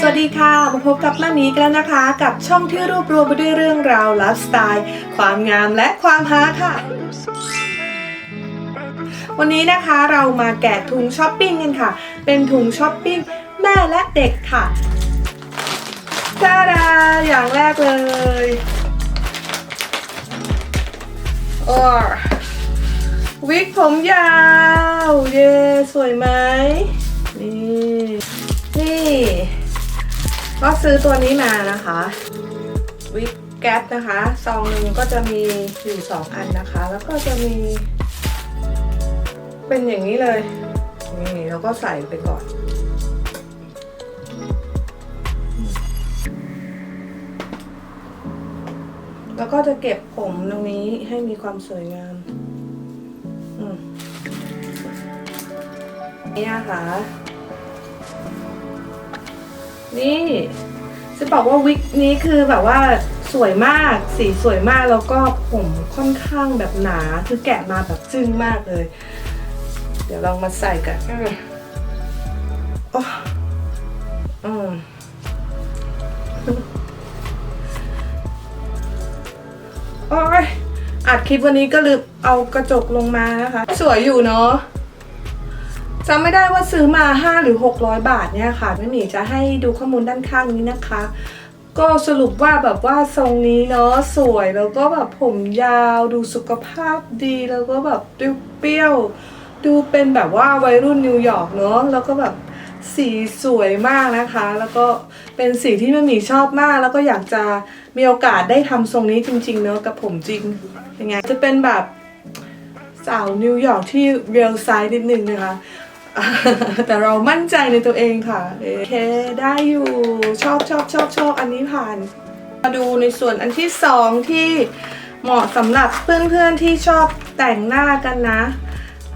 สวัสดีค่ะ มาพบกับแม่มีกันแล้วนะคะ กับช่องที่รวบรวมไปด้วยเรื่องราวไลฟ์สไตล์ความงามและความฮาค่ะ วันนี้นะคะเรามาแกะถุงช้อปปิ้งกันค่ะ เป็นถุงช้อปปิ้งแม่และเด็กค่ะตาดาอย่างแรกเลยโอ้วิกผมยาว เย้ สวยไหม ก็ซื้อตัวนี้มานะคะวิกแก๊ปนะคะซองหนึ่งก็จะมีอยู่สองอันนะคะ แล้วก็จะมี เป็นอย่างนี้เลย นี่แล้วก็ใส่ไปก่อน แล้วก็จะเก็บผมตรงนี้ให้มีความสวยงามอืมนี่นะคะ นี่จะบอกว่าวิกนี้คือแบบว่าสวยมาก สีสวยมากแล้วก็ผมค่อนข้างแบบหนา คือแกะมาแบบจึ้งมากเลย เดี๋ยวลองมาใส่กันอืมโอ้อืมโอ้ยอัดคลิปวันนี้ก็ลืมเอากระจกลงมานะคะ สวยอยู่เนาะ จำไม่ได้ว่าซื้อมา 5 หรือ 600 บาทเนี่ยค่ะแม่หมีจะให้ดูข้อมูลด้านข้างนี้นะคะ ก็สรุปว่าแบบว่าทรงนี้เนาะสวยแล้วก็แบบผมยาวดูสุขภาพดีแล้วก็แบบเปรี้ยวดูเป็นแบบว่าวัยรุ่นนิวยอร์กเนาะแล้วก็แบบสีสวยมากนะคะ แล้วก็เป็นสีที่แม่หมีชอบมาก แล้วก็อยากจะมีโอกาสได้ทำทรงนี้จริง ๆ เนาะกับผมจริงยังไงจะเป็นแบบสาวนิวยอร์กที่เรียลไซส์นิดนึงนะคะ แต่เรามั่นใจในตัวเองค่ะ โอเค ได้อยู่ ชอบชอบชอบชอบอันนี้ผ่าน มาดูในส่วนอันที่สองที่เหมาะสำหรับเพื่อนๆที่ชอบแต่งหน้ากันนะ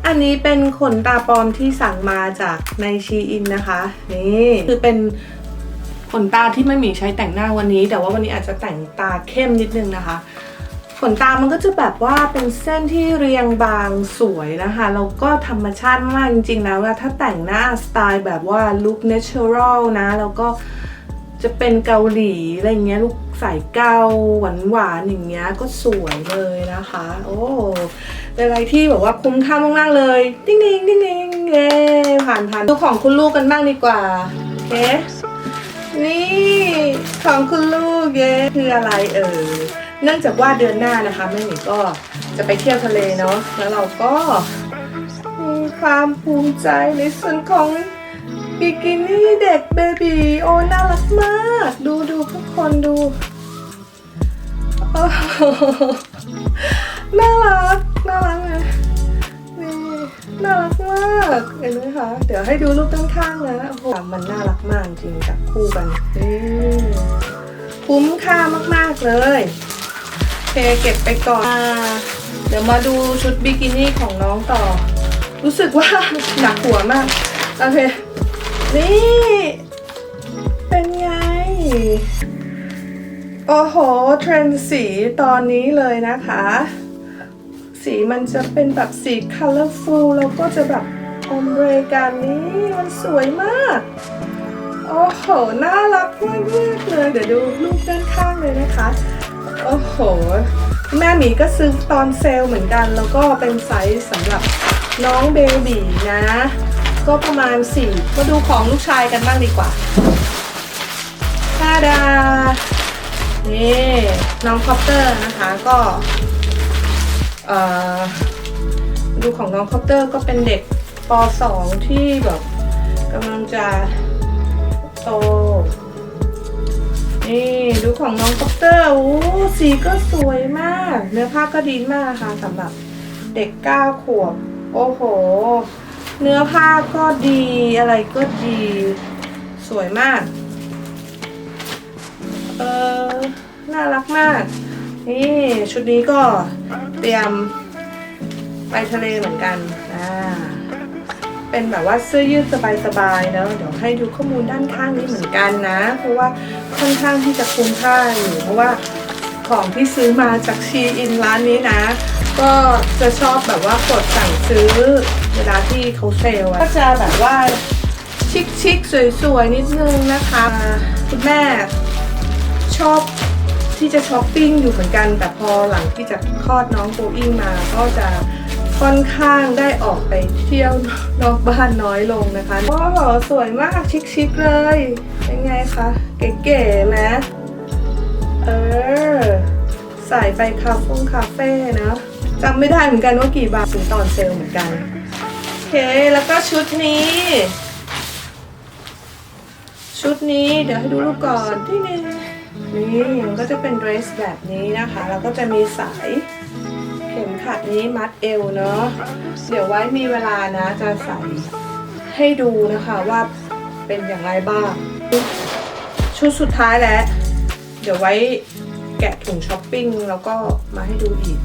อันนี้เป็นขนตาปลอมที่สั่งมาจากในชีอินนะคะ นี่คือเป็นขนตาที่ไม่มีใช้แต่งหน้าวันนี้ แต่ว่าวันนี้อาจจะแต่งตาเข้มนิดนึงนะคะ ขนตามันก็จะแบบว่าเป็นเส้นที่เรียงบางสวยนะคะแล้วก็ธรรมชาติมากจริงๆแล้วอะถ้าแต่งหน้าสไตล์แบบว่าลุคเนเชอรัลนะ แล้วก็จะเป็นเกาหลีอะไรเงี้ยลูกใส่เกาหวานหวานอย่างเงี้ยก็สวยเลยนะคะ โอ้เป็นอะไรที่แบบว่าคุ้มค่ามากๆเลยดิ้งดิงดิ้งดิงเย้ผ่านผ่านดูของคุณลูกกันบ้างดีกว่าโอเคนี่ของคุณลูกเย้คืออะไรเอ่ย เนื่องจากว่าเดือนหน้านะคะแม่หมีก็จะไปเที่ยวทะเลเนาะแล้วเราก็มีความภูมิใจในส่วนของบิกินี่เด็กเบบีโอ้น่ารักมาก ดูดูทุกคนดูโอ้โหน่ารักน่ารักเลยนี่น่ารักมากเห็นไหมคะเดี๋ยวให้ดูรูปด้านข้างนะโอ้โหมันน่ารักมากจริงจับคู่กันนี่คุ้มค่ามากๆเลย เคเก็บไปก่อนอเดี๋ยวมาดูชุดบิกินี่ของน้องต่อ รู้สึกว่าหนักหัวมาก โอเค นี่ เป็นไง โอ้โห เทรนสีตอนนี้เลยนะคะ สีมันจะเป็นแบบสี colorful แล้วก็จะแบบอมเบรกันนี้มันสวยมาก โอ้โห น่ารักมากมากๆเลย เดี๋ยวดูรูปด้านข้างเลยนะคะ โอ้โห แม่หมีก็ซื้อตอนเซลล์เหมือนกัน แล้วก็เป็นไซส์สำหรับน้องเบบีนะ ก็ประมาณ4มาดูของลูกชายกันบ้างดีกว่าทาดา นี่น้องคอปเตอร์นะคะก็ดูของน้องคอปเตอร์ก็เป็นเด็กป .2 ที่แบบกำลังจะโต นี่ดูของน้องคอปเตอร์โอ้สีก็สวยมาก เนื้อผ้าก็ดีมากค่ะสำหรับเด็ก9ขวบ โอ้โห เนื้อผ้าก็ดีอะไรก็ดี สวยมาก เออน่ารักมาก นี่ชุดนี้ก็เตรียมไปทะเลเหมือนกัน อ่า เป็นแบบว่าเสื้อยืดสบายๆเนอะเดี๋ยวให้ดูข้อมูลด้านข้างนี้เหมือนกันนะ เพราะว่าค่อนข้างที่จะคุ้มค่าอยู่เพราะว่าของที่ซื้อมาจากชีอินร้านนี้นะ ก็จะชอบแบบว่ากดสั่งซื้อเวลาที่เขาเซลล์ก็จะแบบว่าชิคชิคๆสวยๆนิดนึงนะคะคุณแม่ชอบที่จะช้อปปิ้งอยู่เหมือนกัน แต่พอหลังที่จะคลอดน้องโบอิงมาก็จะ ค่อนข้างได้ออกไปเที่ยวนอกบ้านน้อยลงนะคะโอ้โหสวยมากชิคๆเลย เป็นไงคะเก๋ๆไหมเออใส่ไปคาเฟ่คาเฟ่นะจำไม่ได้เหมือนกันว่ากี่บาทถึงตอนเซลเหมือนกันโอเคแล้วก็ชุดนี้ ชุดนี้เดี๋ยวให้ดูรูปก่อนที่นี่นี่มันก็จะเป็นเดรสแบบนี้นะคะ แล้วก็จะมีสาย ขัดนี้มัดเอวเนาะเดี๋ยวไว้มีเวลานะจะใส่ให้ดูนะคะว่าเป็นอย่างไรบ้าง ชุดสุดท้ายแล้ว เดี๋ยวไว้แกะถุงช้อปปิ้งแล้วก็มาให้ดูอีก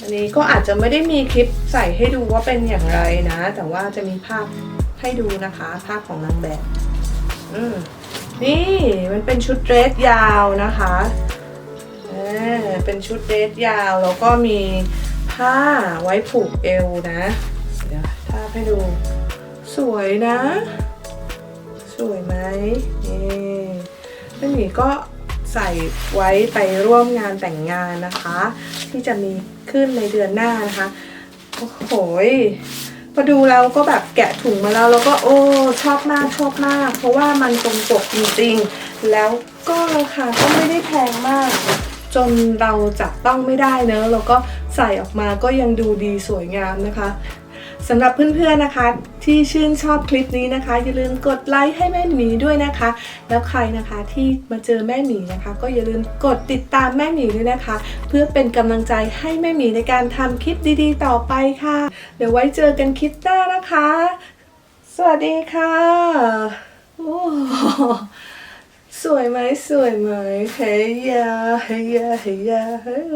อันนี้ก็อาจจะไม่ได้มีคลิปใส่ให้ดูว่าเป็นอย่างไรนะ แต่ว่าจะมีภาพให้ดูนะคะภาพของนางแบบอืมนี่มันเป็นชุดเดรสยาวนะคะเออเป็นชุดเดรสยาวแล้วก็มี ผ้าไว้ผูกเอวนะ เดี๋ยวทาให้ดู สวยนะ สวยไหมนี่แม่หมีก็ใส่ไว้ไปร่วมงานแต่งงานนะคะ ที่จะมีขึ้นในเดือนหน้านะคะโอ้โหพอดูแล้วก็แบบแกะถุงมาแล้วแล้วก็โอ้ชอบมากชอบมาก เพราะว่ามันตรงปกจริงๆ แล้วก็ราคาก็ไม่ได้แพงมาก จนเราจับต้องไม่ได้เนอะแล้วก็ใส่ออกมาก็ยังดูดีสวยงามนะคะสำหรับเพื่อนๆนะคะ ที่ชื่นชอบคลิปนี้นะคะ อย่าลืมกดไลค์ให้แม่หมีด้วยนะคะ แล้วใครนะคะที่มาเจอแม่หมีนะคะ ก็อย่าลืมกดติดตามแม่หมีด้วยนะคะ เพื่อเป็นกำลังใจให้แม่หมีในการทำคลิปดีๆ ต่อไปค่ะ เดี๋ยวไว้เจอกันคลิปหน้านะคะ สวัสดีค่ะโอ้ สวยไหมสวยไหมเฮียเฮียเฮียเฮ้ย